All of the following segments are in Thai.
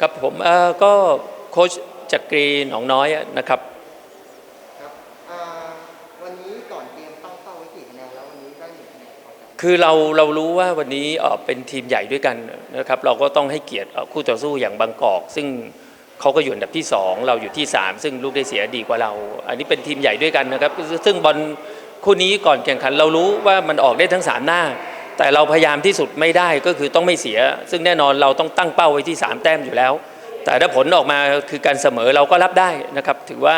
ครับผมเอ่อก็โค้ชจักรีหนองน้อยนะครับครับอ่าวันนี้ก่อนเกมตั้งเป้าไว้กี่คะแนนแล้ววันนี้ได้หนึ่งคะแนนพอใจคือเราเรารู้ว่าวันนี้เอ่อเป็นทีมใหญ่ด้วยกันนะครับ เราก็ต้องให้เกียรติเอ่อคู่ต่อสู้อย่างบางกอก ซึ่งเขาก็อยู่อันดับที่ 2 เราอยู่ที่ 3 ซึ่งลูกได้เสียดีกว่าเรา อันนี้เป็นทีมใหญ่ด้วยกันนะครับ ซึ่งบอลคู่นี้ก่อนแข่งขัน เรารู้ว่ามันออกได้ทั้ง 3 หน้า แต่เราพยายามที่สุดไม่ได้ก็คือต้องไม่เสีย ซึ่งแน่นอนเราต้องตั้งเป้าไว้ที่ 3 แต้มอยู่แล้ว แต่ถ้าผลออกมาคือการเสมอเราก็รับได้นะครับ ถือว่า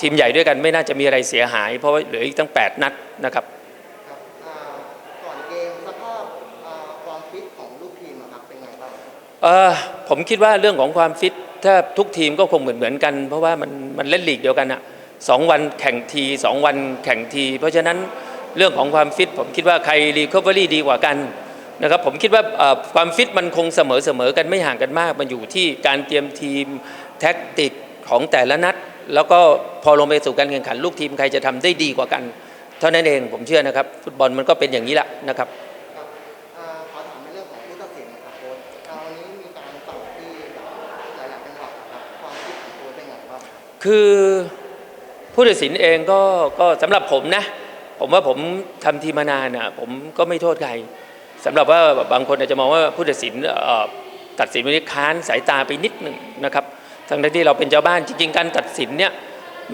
ทีมใหญ่ด้วยกันไม่น่าจะมีอะไรเสียหาย เพราะว่าเหลืออีกตั้ง 8 นัดนะครับครับอ่าก่อนเกมสภาพอ่าความฟิตของลูกทีมอะครับเป็นไงบ้างเออผมคิดว่าเรื่องของความฟิตถ้าทุกทีมก็คงเหมือนเหมือนๆกัน เพราะว่ามันมันเล่นลีกเดียวกันอะสองวันแข่งทีสองวันแข่งที เพราะฉะนั้น เรื่องของความฟิตผมคิดว่าใครรีคอเวอรี่ดีกว่ากันนะครับผมคิดว่าความฟิตมันคงเสมอเสมอกันไม่ห่างกันมาก มันอยู่ที่การเตรียมทีมแท็กติกของแต่ละนัด แล้วก็พอลงไปสู่การแข่งขันลูกทีมใครจะทำได้ดีกว่ากัน เท่านั้นเองผมเชื่อนะครับ ฟุตบอลมันก็เป็นอย่างนี้แหละนะครับขอถามในเรื่องของผู้ตัดสินครับโค้ชอ่าวนี้มีการปรับที่หลายๆจังหวัดครับความฟิตของโค้ชเป็นไงบ้างคือผู้ตัดสินเองก็ก็สำหรับผมนะ ผมว่าผมทำทีมานานอะผมก็ไม่โทษใครสำหรับว่าบางคนอาจจะมองว่าผู้ตัดสินตัดสินวันนี้ค้านสายตาไปนิดหนึ่งนะครับทั้งที่เราเป็นเจ้าบ้านจริงๆการตัดสินเนี่ย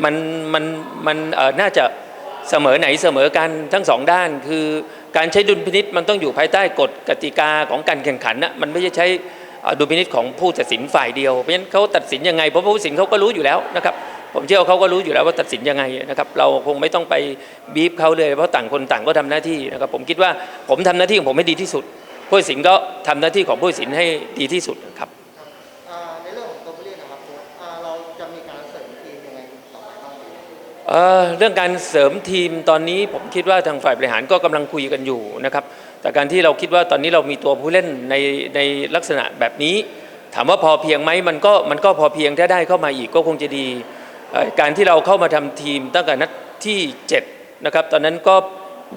มันมันมันน่าจะเสมอไหนเสมอกันทั้งสองด้าน คือการใช้ดุลพินิษมันต้องอยู่ภายใต้กฎกติกาของการแข่งขันนะมันไม่ใช่ใช้ดุลพินิษของผู้ตัดสินฝ่ายเดียวเพราะฉะนั้นเขาตัดสินยังไงเพราะผู้ตัดสินเขาก็รู้อยู่แล้วนะครับ ผมเชื่อว่าเขาก็รู้อยู่แล้วว่าตัดสินยังไงนะครับเราคงไม่ต้องไปบีบเขาเลยเพราะต่างคนต่างก็ทำหน้าที่นะครับผมคิดว่าผมทำหน้าที่ของผมให้ดีที่สุดผู้ตัดสินก็ทำหน้าที่ของผู้ตัดสินให้ดีที่สุดครับอ่าในเรื่องของตัวผู้เล่นนะครับโค้ชอ่าเราจะมีการเสริมทีมยังไงต่อไปบ้างครับเอ่อเรื่องการเสริมทีมตอนนี้ผมคิดว่าทางฝ่ายบริหารก็กำลังคุยกันอยู่นะครับแต่การที่เราคิดว่าตอนนี้เรามีตัวผู้เล่นในในลักษณะแบบนี้ ถามว่าพอเพียงไหมมันก็มันก็พอเพียงถ้าได้เข้ามาอีกก็คงจะดีเอ่อ การที่เราเข้ามาทำทีมตั้งแต่นัดที่7นะครับตอนนั้นก็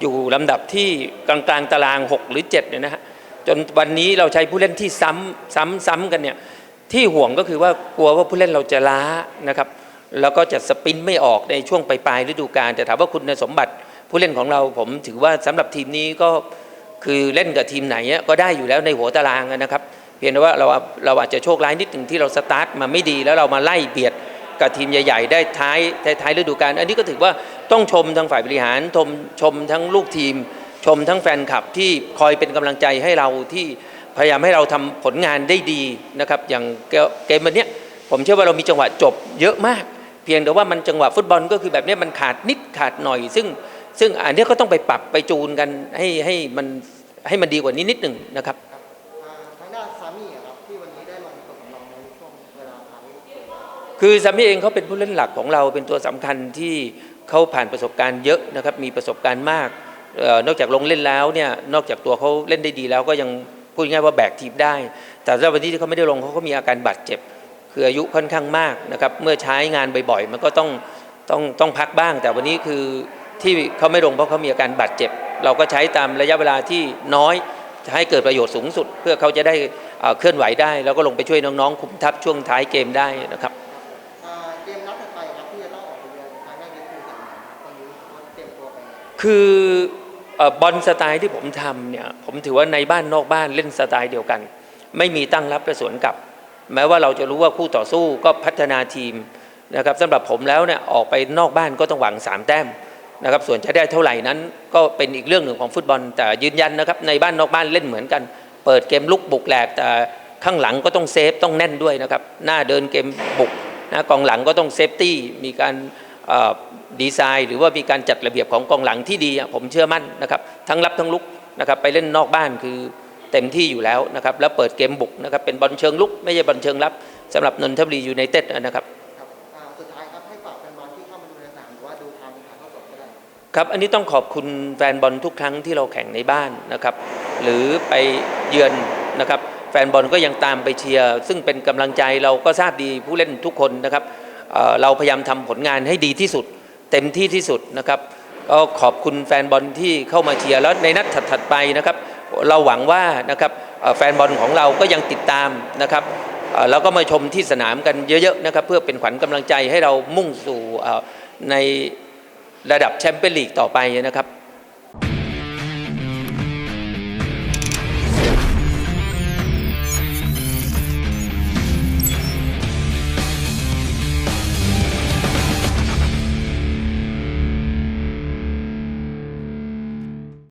อยู่ลำดับที่กลางกลางๆตาราง 6 หรือ7เนี่ยนะฮะจนวันนี้เราใช้ผู้เล่นที่ซ้ำซ้ำซ้ำกันเนี่ยที่ห่วงก็คือว่ากลัวว่าผู้เล่นเราจะล้านะครับแล้วก็จะสปรินต์ไม่ออกในช่วงปลายๆฤดูกาลแต่ถามว่าคุณสมบัติผู้เล่นของเราผมถือว่าสำหรับทีมนี้ก็คือเล่นกับทีมไหนก็ได้อยู่แล้วในหัวตารางนะครับ เพียงแต่ว่าเราเราอาจจะโชคร้ายนิดหนึ่งที่เราสตาร์ทมาไม่ดีแล้วเรามาไล่เบียด กับทีมใหญ่ ๆ ได้ท้ายท้ายท้ายฤดูกาลอันนี้ก็ถือว่าต้องชมทางฝ่ายบริหารชมชมทั้งลูกทีม ชมทั้งแฟนคลับที่คอยเป็นกำลังใจให้เราที่พยายามให้เราทำผลงานได้ดีนะครับอย่างเกมวันนี้ผมเชื่อว่าเรามีจังหวะจบเยอะมาก เพียงแต่ว่ามันจังหวะฟุตบอลก็คือแบบนี้มันขาดนิดขาดหน่อย ซึ่งซึ่งอันนี้ก็ต้องไปปรับไปจูนกันให้ให้มันให้มันดีกว่านี้นิดหนึ่งนะครับ คือซามี่เองเขาเป็นผู้เล่นหลักของเราเป็นตัวสำคัญที่เขาผ่านประสบการณ์เยอะนะครับมีประสบการณ์มากออนอกจากลงเล่นแล้วเนี่ยนอกจากตัวเขาเล่นได้ดีแล้วก็ยังพูดง่ายว่าแบกทีมได้ แต่สำหรับวันนี้ที่เขาไม่ได้ลงเขาก็มีอาการบาดเจ็บ คืออายุค่อนข้างมากนะครับเมื่อใช้งานบ่อยๆ มันก็ต้องต้องต้องพักบ้าง แต่วันนี้คือที่เขาไม่ลงเพราะเขามีอาการบาดเจ็บ เราก็ใช้ตามระยะเวลาที่น้อยจะให้เกิดประโยชน์สูงสุด เพื่อเขาจะได้เคลื่อนไหวได้ แล้วก็ลงไปช่วยน้องๆคุมทัพช่วงท้ายเกมได้นะครับ คืออบอลสไตล์ที่ผมทำเนี่ยผมถือว่าในบ้านนอกบ้านเล่นสไตล์เดียวกัน ไม่มีตั้งรับและสวนกลับ แม้ว่าเราจะรู้ว่าคู่ต่อสู้ก็พัฒนาทีมนะครับสำหรับผมแล้วเนี่ยออกไปนอกบ้านก็ต้องหวัง3แต้มนะครับส่วนจะได้เท่าไหร่นั้น ก็เป็นอีกเรื่องหนึ่งของฟุตบอล แต่ยืนยันนะครับในบ้านนอกบ้านเล่นเหมือนกัน เปิดเกมลุกบุกแหลกแต่ข้างหลังก็ต้องเซฟต้องแน่นด้วยนะครับหน้าเดินเกมบุกนะกองหลังก็ต้องเซฟตี้มีการ ดีไซน์ หรือว่ามีการจัดระเบียบของกองหลังที่ดีอะผมเชื่อมั่นนะครับทั้งรับทั้งลุกนะครับไปเล่นนอกบ้านคือเต็มที่อยู่แล้วนะครับแล้วเปิดเกมบุกนะครับเป็นบอลเชิงลุก ไม่ใช่บอลเชิงรับสำหรับนนทบุรียูไนเต็ดนะครับครับอ่าสุดท้ายครับให้ฝากแฟนบอลที่เข้ามาดูในสนามหรือว่าดูทางถ่ายทอดสดก็ได้ครับอันนี้ต้องขอบคุณแฟนบอลทุกครั้งที่เราแข่งในบ้านนะครับหรือไปเยือนนะครับแฟนบอลก็ยังตามไปเชียร์ซึ่งเป็นกำลังใจเราก็ทราบดีผู้เล่นทุกคนนะครับ เราพยายามทำผลงานให้ดีที่สุด เต็มที่ที่สุดนะครับก็ขอบคุณแฟนบอลที่เข้ามาเชียร์แล้วในนัดถัดๆไปนะครับ เราหวังว่านะครับแฟนบอลของเราก็ยังติดตามนะครับเอ่อแล้วก็มาชมที่สนามกันเยอะๆนะครับเพื่อเป็นขวัญกำลังใจให้เรามุ่งสู่ในระดับแชมเปี้ยนลีกต่อไปนะครับ